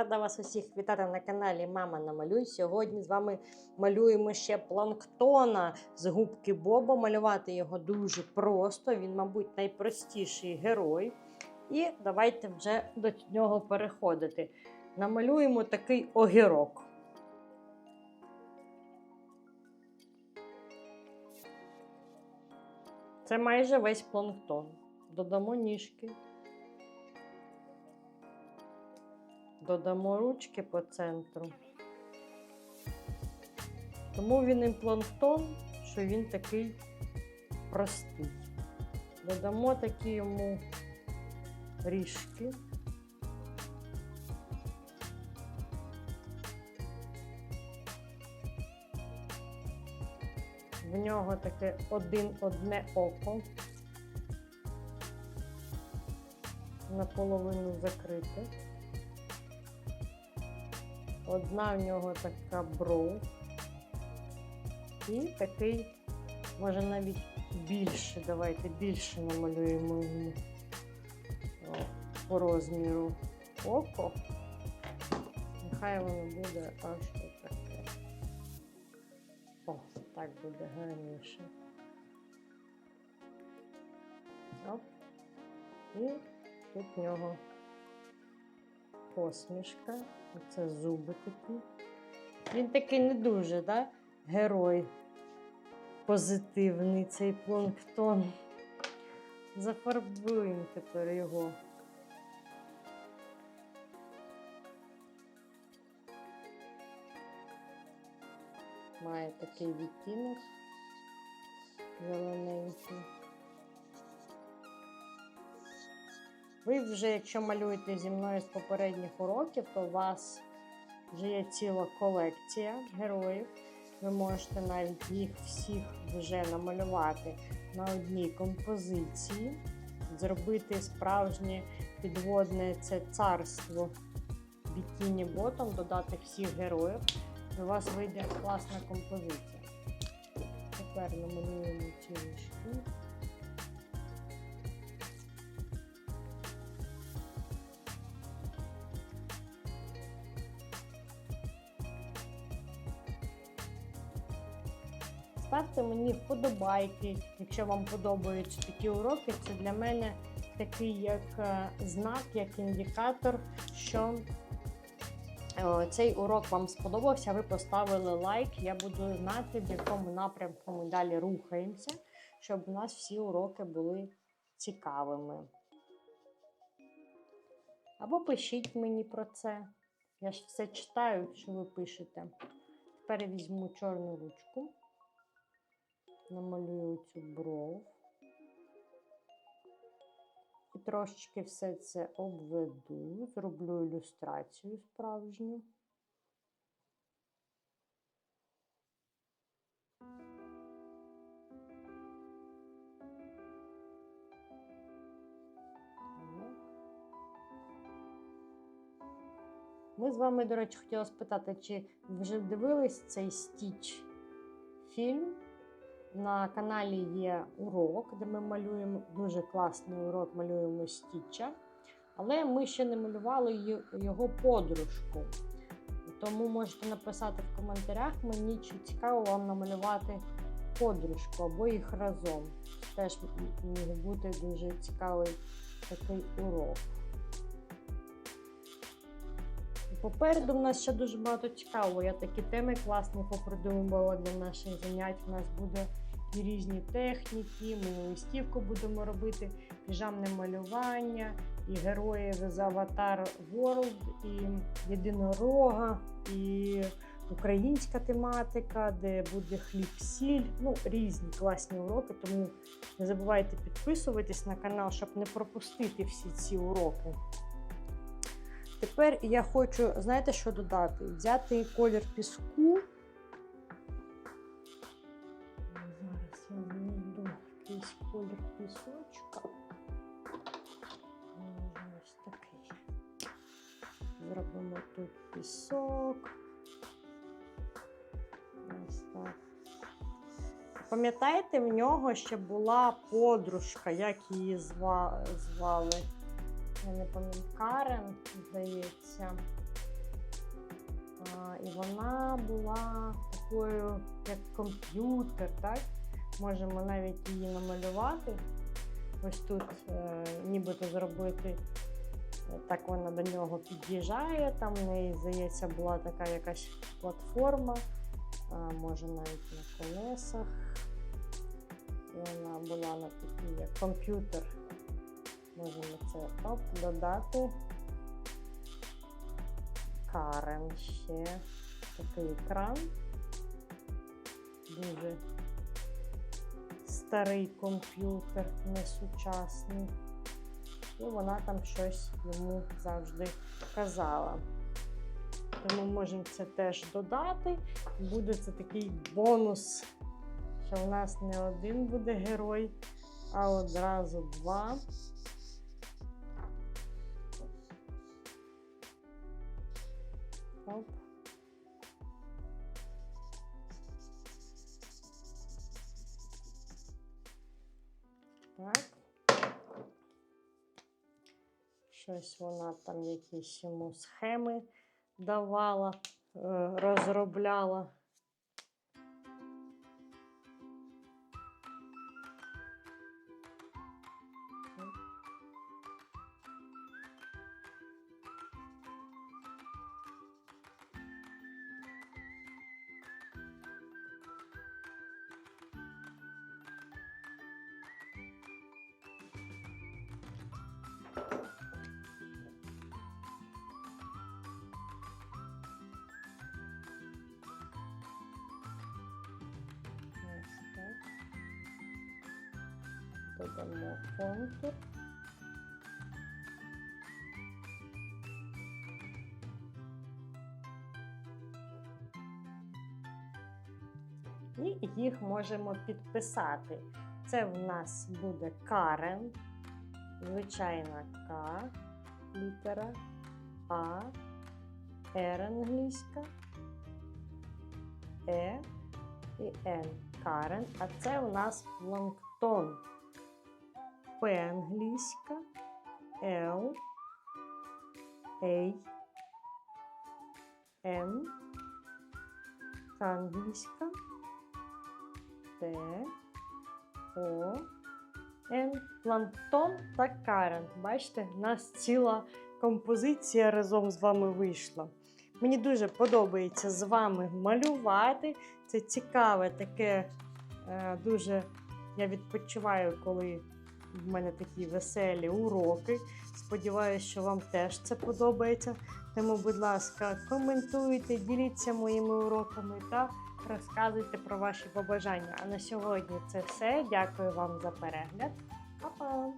рада вас усіх вітати на каналі Мама Намалюй. Сьогодні з вами малюємо ще планктона з губки Боба. Малювати його дуже просто. Він, мабуть, найпростіший герой. І давайте вже до нього переходити. Намалюємо такий огірок. Це майже весь планктон. Додамо ніжки. Додамо ручки по центру. Тому він і що він такий простий. Додамо такі йому ріжки. В нього таке один одне око. Наполовину закрите. Одна в нього така бров. І такий, може навіть більше. Давайте більше намалюємо йому по розміру око. Нехай воно буде аж таке. О, так буде гарніше. Оп. І тут в нього посмішка. Це зуби такі. Він такий не дуже, да? герой позитивний цей планктон. Зафарбуємо тепер його. Має такий відтінок зелененький. Ви вже, якщо малюєте зі мною з попередніх уроків, то у вас вже є ціла колекція героїв. Ви можете навіть їх всіх вже намалювати на одній композиції, зробити справжнє підводне це царство бікіні ботом, додати всіх героїв. І у вас вийде класна композиція. Тепер намалюємо ці річки. Ставте мені вподобайки, якщо вам подобаються такі уроки. Це для мене такий як е, знак, як індикатор, що е, цей урок вам сподобався. Ви поставили лайк. Я буду знати, в якому напрямку ми далі рухаємося, щоб у нас всі уроки були цікавими. Або пишіть мені про це. Я ж все читаю, що ви пишете. Тепер візьму чорну ручку намалюю цю бров. І трошечки все це обведу, зроблю ілюстрацію справжню. Ми з вами, до речі, хотіла спитати, чи вже дивились цей стіч фільм? На каналі є урок, де ми малюємо дуже класний урок, малюємо стіча. Але ми ще не малювали його подружку. Тому можете написати в коментарях мені, чи цікаво вам намалювати подружку або їх разом. Теж міг бути дуже цікавий такий урок. Попереду в нас ще дуже багато цікавого. Я такі теми класні попридумувала для наших занять. У нас буде і різні техніки, ми листівку будемо робити, піжамне малювання, і герої з Avatar World, і єдинорога, і українська тематика, де буде хліб-сіль. Ну, різні класні уроки. Тому не забувайте підписуватись на канал, щоб не пропустити всі ці уроки. Тепер я хочу, знаєте, що додати? Взяти колір піску. Якийсь колір пісочка. Ось такий. Зробимо тут пісок. Ось так. Пам'ятаєте, в нього ще була подружка, як її звали? Я не пам'ятаю, Карен, здається. І вона була такою, як комп'ютер, так? Можемо навіть її намалювати. Ось тут е, нібито зробити. Так вона до нього під'їжджає. Там в неї, здається, була така якась платформа, а, може навіть на колесах. І вона була на такій, як комп'ютер. Можемо це оп, додати. Карен ще такий екран. Дуже старий комп'ютер, несучасний. І вона там щось йому завжди казала. Тому можемо це теж додати. Буде це такий бонус, що в нас не один буде герой, а одразу два. Щось вона там якісь йому схеми давала, е, розробляла. Додамо контур. І їх можемо підписати. Це в нас буде Карен, звичайна К, літера А, Р англійська, Е і Н. Карен. А це у нас планктон. П англійська, Л, Ей, М, К англійська, Т, О, Н. Планктон та Карен. Бачите, у нас ціла композиція разом з вами вийшла. Мені дуже подобається з вами малювати. Це цікаве таке, е, дуже я відпочиваю, коли в мене такі веселі уроки. Сподіваюся, що вам теж це подобається. Тому, будь ласка, коментуйте, діліться моїми уроками та розказуйте про ваші побажання. А на сьогодні це все. Дякую вам за перегляд. Па-па!